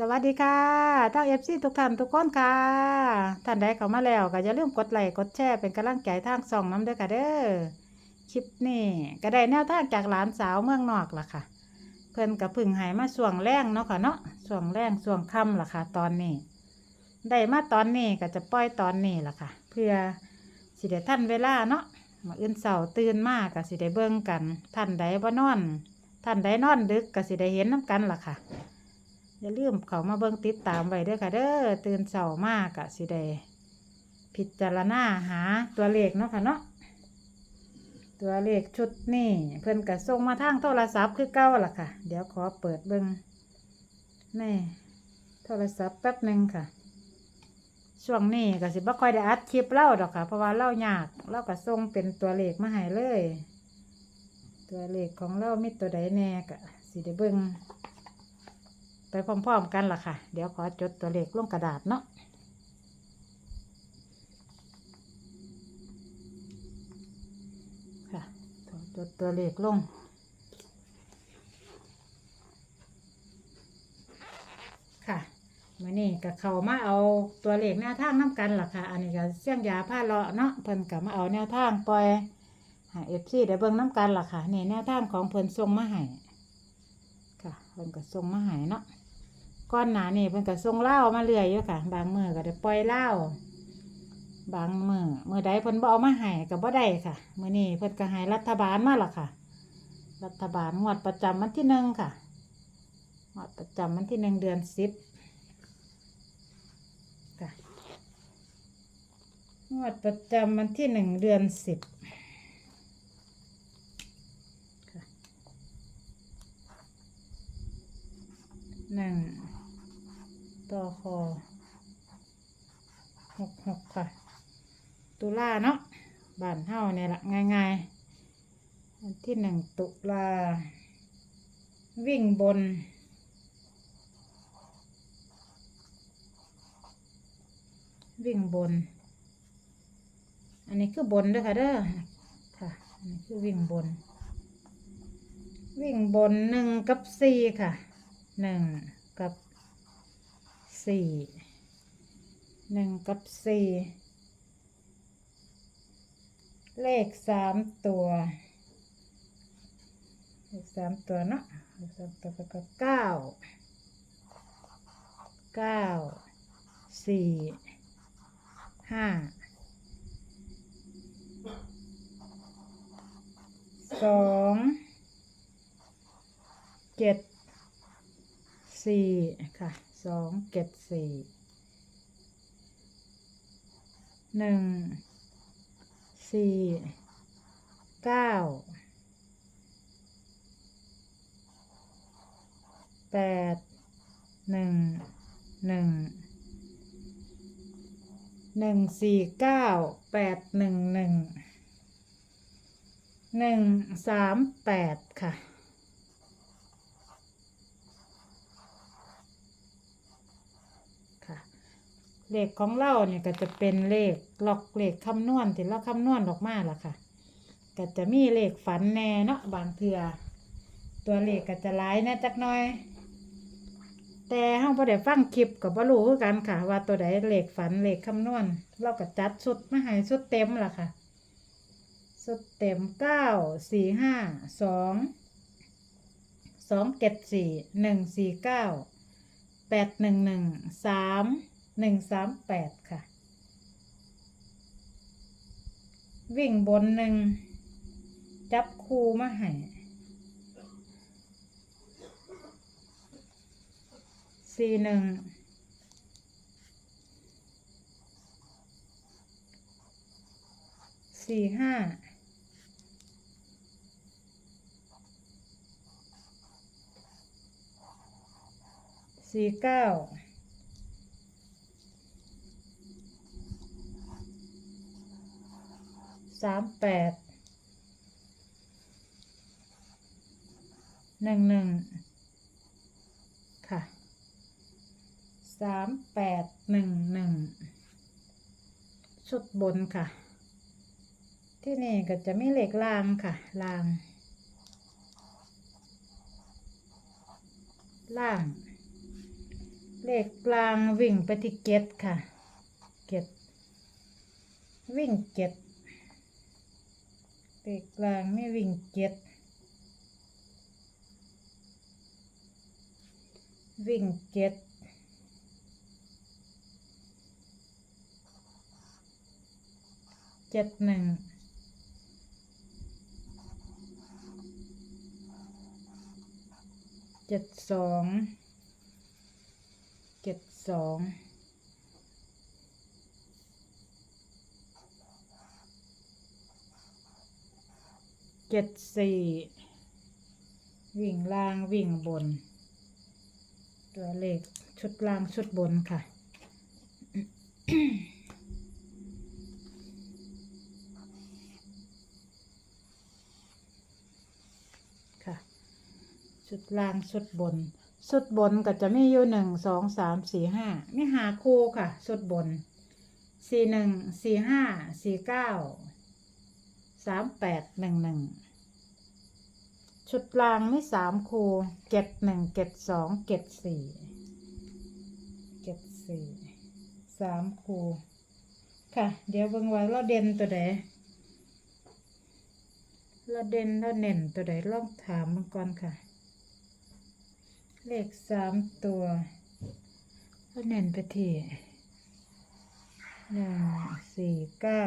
สวัสดีค่ะทั้งเอฟซีทุกท่านทุกคนค่ะ ท่านใดเข้ามาแล้วก็อย่าลืมกดไลค์กดแชร์เป็นกำลังใจทางส่องน้ำด้อค่ะเด้อคลิปนี้ก็ได้แนวทางจากหลานสาวเมืองนอกล่ะค่ะ เพิ่นกับพึ่งหายมาส่วงแรงเนาะค่ะเนาะส่วงแรงส่วงค่ำล่ะค่ะ ตอนนี้ ได้มาตอนนี้ก็จะปล่อยตอนนี้ล่ะค่ะ เพื่อสิได้ท่านเวลาเนาะมาอื่นเสาร์ตื่นมากก็สิได้เบิ่งกัน ท่านใดบ่นอน ท่านใดนอนดึกก็สิได้เห็นน้กันล่ะค่ะ อย่าลืมเขามาเบิ่งติดตามไว้เด้อค่ะเด้อตื่นเช้ามากกะสิได้พิจารณาหาตัวเลขเนาะค่ะเนาะตัวเลขชุดนี่เพิ่นก็ส่งมาทางโทรศัพท์คือเก่าล่ะค่ะ เดี๋ยวขอเปิดเบิ่งแนี่โทรศัพท์แป๊บหนึ่งค่ะ ช่วงนี้ก็สิบ่ค่อยได้อัดคลิปเล่าดอกค่ะ เพราะว่าเล่ายากเล่าก็ส่งเป็นตัวเลขมาให้เลย ตัวเลขของเรามีตัวใดแน่ก็สิได้เบิ่ง ไปพร้อมๆกันล่ะค่ะ เดี๋ยวขอจดตัวเลขลงกระดาษเนาะค่ะจดตัวเลขลงค่ะมื่อนี้ก็เขามาเอาตัวเลขแนวทางน้ำกันล่ะค่ะ อันนี้ก็เสี่ยงยาผ้าเลาะเนาะเพิ่นก็มาเอาแนวทางปล่อยเอฟซีได้เบิ่งน้ำกันล่ะค่ะนี่แนวทางของเพิ่นส่งมาให้ค่ะเพิ่นก็ส่งมาให้เนาะ ก้อนหนานี่เพิ่นก็ส่งเหล้ามาเรื่อยอยู่ค่ะ บางมือก็ได้ปล่อยเหล้าบางมือมือใดเพิ่นบ่เอามาให้ก็บ่ได้ค่ะมื้อนี้เพิ่นก็ให้รัฐบาลมาล่ะค่ะ รัฐบาลงวดประจำวันที่หนึ่งค่ะงวดประจำวันที่หนึ่งเดือนสิบค่ะงวดประจำวันที่หนึ่งเดือนสิบหนึ่ง ต่อคอหกหกค่ะ ตุลาเนาะบ้านเฮาเนี่ยละง่ายๆวันที่หนึ่งตุลา วิ่งบน วิ่งบน อันนี้คือบนด้วยค่ะเด้อค่ะอันนี้คือวิ่งบน วิ่งบนหนึ่งกับสี่ค่ะหนึ่ง สี่หนึ่งกับสี่เลขสามตัวเลขสามตัวเนาะเลขสามตัวก็เก้าเก้าสี่ห้าสองเจ็ดสี่ค่ะ สองเจ็ดสี่หนึ่งสี่เก้าแปดหนึ่งหนึ่งหนึ่งสี่เก้าแปดหนึ่งหนึ่งหนึ่งสามแปดค่ะค่ะ เลขของเราเนี่ยก็จะเป็นเลขล็อกเลขคำนวณที่เราคำนวณออกมาล่ะค่ะ ก็จะมีเลขฝันแน่เนาะบางเทือตัวเลขก็จะหลายแน่จักหน่อย แต่ห้องพอได้ฟังคลิปกับบ่รู้คือกันค่ะ ว่าตัวใดเลขฝันเลขคำนวณเราก็จัดชุดมาให้ชุดเต็มล่ะค่ะชุดเต็มเก้าสี่ห้าสองสองเจ็ดสี่หนึ่งสี่เก้าแปดหนึ่งหนึ่งสาม หนึ่งสามแปดค่ะ วิ่งบนหนึ่ง จับคูมาให้สี่หนึ่งสี่ห้าสี่เก้า สามแปดหนึ่งหนึ่งค่ะสามแปดหนึ่งหนึ่งชุดบนค่ะ ที่นี่ก็จะมีเหล็กรางค่ะรางล่างเลขกลางวิ่งไปที่เก็ดค่ะ เก็ดวิ่งเก็ด เลขกลางไม่วิ่งเก็ดวิ่งเก็ดเจ็ดหนึ่งเจ็ดสองเจ็ดสอง เจ็ดสี่วิ่งล่างวิ่งบน ตัวเลขชุดล่างชุดบนค่ะ ค่ะ ชุดล่างชุดบน ชุดบนก็จะมีอยู่หนึ่งสองสามสี่ห้ามีหาคู่ค่ะ ชุดบนสี่หนึ่งสี่ห้าสี่เก้า สามแปดหนึ่งหนึ่งชุดลางไมีสามคูเก็ดหนึ่งเก็ดสองเก็ดสี่เก็ดสี่สามคูค่ะ เดี๋ยวเบิ่งว่าเราเด่นตัวใดเราเด่นเราเน่นตัวใดลองถามมันก่อนค่ะ เลขสามตัวก็เน้นไปที่หนึ่งสี่เก้า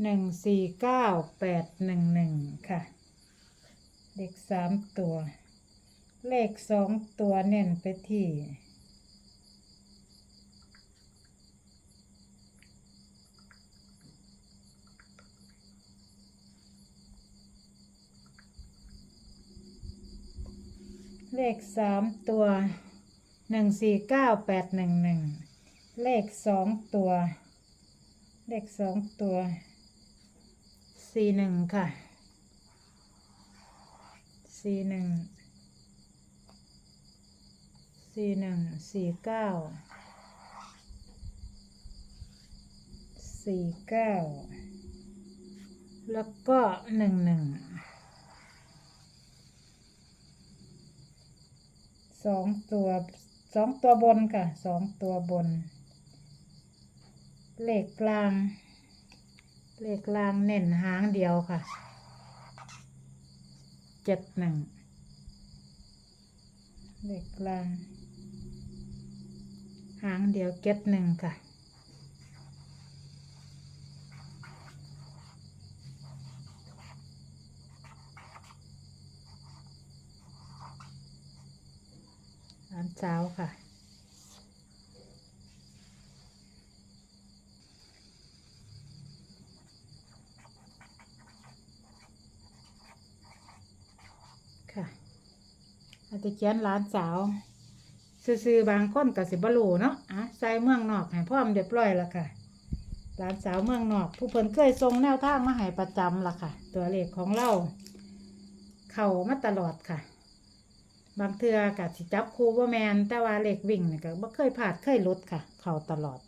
หนึ่งสี่เก้าแปดหนึ่งหนึ่งค่ะ เลขสามตัว เลขสองตัวเน้นไปที่เลขสามตัวหนึ่งสี่เก้าแปดหนึ่งหนึ่งเลขสองตัว เลขสองตัว สี่หนึ่งค่ะสี่หนึ่งสี่หนึ่งสี่เก้าสี่เก้าแล้วก็หนึ่งหนึ่งสองตัวสองตัวบนค่ะสองตัวบน เลขกลาง เลขกลางเน้นหางเดียวค่ะ เจ็ดหนึ่ง เลขกลาง หางเดียวเจ็ดหนึ่งค่ะร้านเช้าค่ะค่ะ อาจะเขียนร้านสาว ซื่อๆบางคนกับสิบรูเนาะอะใส่เมืองนอกให้พร้อมเรียบร้อยแล้วค่ะร้านสาวเมืองนอก ผู้เพิ่นเคยทรงแนวทางมาให้ประจำล่ะค่ะ ตัวเลขของเรา เข้ามาตลอดค่ะ บางเทือกับสิจับครูบ่แมนแต่ว่าเลขวิ่งนี่ก็บ่เคยพลาดเคยลดค่ะ เข้าตลอด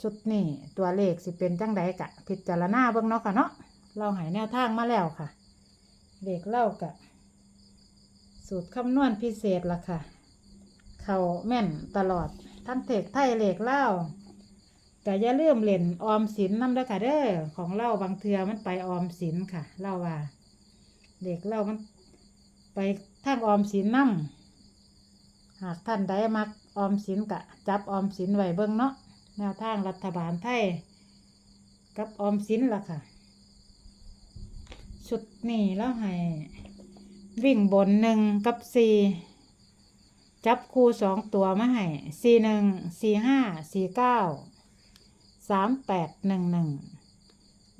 ชุดนี้ตัวเลขสิเป็นจังใดกะ พิจารณาเบิ่งเนาะค่ะเนาะเราหายแนวทางมาแล้วค่ะ เลขเล่ากะ สูตรคำนวณพิเศษล่ะค่ะ เขาแม่นตลอด ทั้งเทกไทยเหลขเล่าก็อย่าลืมเล่นออมสินนำเด้อค่ะเด้อของเล่าบางเทือมันไปออมสินค่ะเล่าว่า เด็กเล่ามันไปทางออมสินนำหากท่านใดมักออมสินกะ จับออมสินไว้เบิ่งเนาะแนวทางรัฐบาลไทย กับออมสินล่ะค่ะ ชุดนี้แล้วให้ วิ่งบนหนึ่งกับสี่จับคู่สองตัวมาให้สี่หนึ่งสี่ห้าสี่เก้าสามแปดหนึ่งหนึ่ง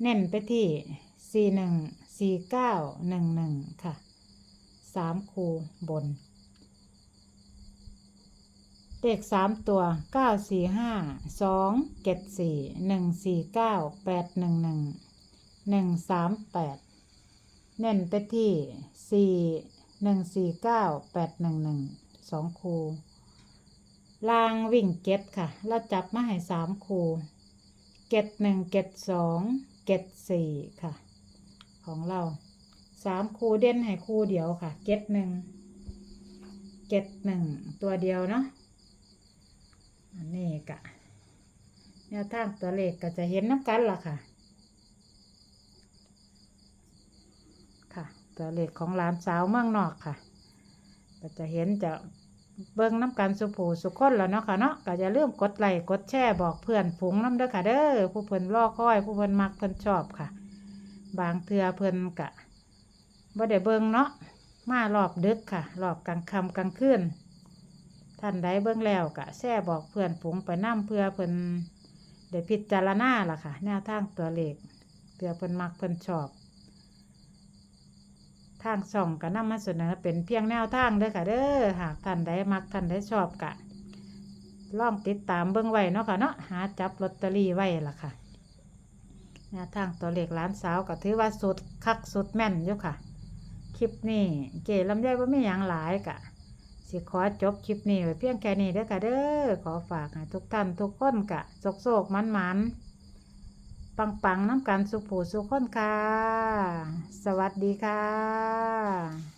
เน้นไปที่สี่หนึ่งสี่เก้าหนึ่งหนึ่งค่ะสามคูบนเลขสามตัวเก้าสี่ห้าสองเจ็ดสี่หนึ่งสี่เก้าแปดหนึ่งหนึ่งหนึ่งสามแปด เน้นไปที่สี่หนึ่งสี่เก้าแปดหนึ่งหนึ่งสองคูลางวิ่งเก็ตค่ะ เราจับมาให้สามคูเก็ตหนึ่งเก็ตสองเก็ตสี่ค่ะ ของเราสามคูเด่นให้คูเดียวค่ะ เก็ตหนึ่งเก็ตหนึ่งตัวเดียวเนาะอันนี้กะแนวทางตัวเลขก็จะเห็นน้ำกันละค่ะ ค่ะ ตัวเลขของหลานสาวเมืองนอกค่ะก็จะเห็นจะเบิ่งน้ำกันสุผูสุคนแล้วเนาะค่ะเนาะก็จะเริ่าลืมกดไลค์กดแชร์บอกเพื่อนฝูงน้ำเด้อค่ะเด้อผู้เพิ่นรอคอยผู้เพิ่นมักเพิ่นชอบค่ะ บางเทือเพิ่นกะบ่ได้เบิ่งเนาะมารอบดึกค่ะ รอบกลางค่ำกลางคืนท่านใดเบิ่งแล้วกะแช่บอกเพื่อนฝูงไปนํเพื่อเพิ่นได้พิจารณาล่ะค่ะ แนวทางตัวเลขเพื่อเพิ่นมักเพิ่นชอบ ทางช่องก็นำมาเสนอเป็นเพียงแนวทางเด้อค่ะเด้อหากท่านใดมักท่านใดชอบกะลองติดตามเบิ่งไว้เนาะค่ะเนาะหาจับลอตเตอรี่ไว้ล่ะค่ะแนวทางตัวเลขหลานสาวก็ถือว่าสุดคักสุดแม่นอยู่ค่ะ คลิปนี้เก๋ลำไยว่าไม่อย่างหลายกะสิขอจบคลิปนี้ไว้เพียงแค่นี้เด้อค่ะเด้อขอฝากให้ทุกท่านทุกคนกะโศกโศกมันมัน ปังๆน้ำกันสุขผูสุขคนค่ะ สวัสดีค่ะ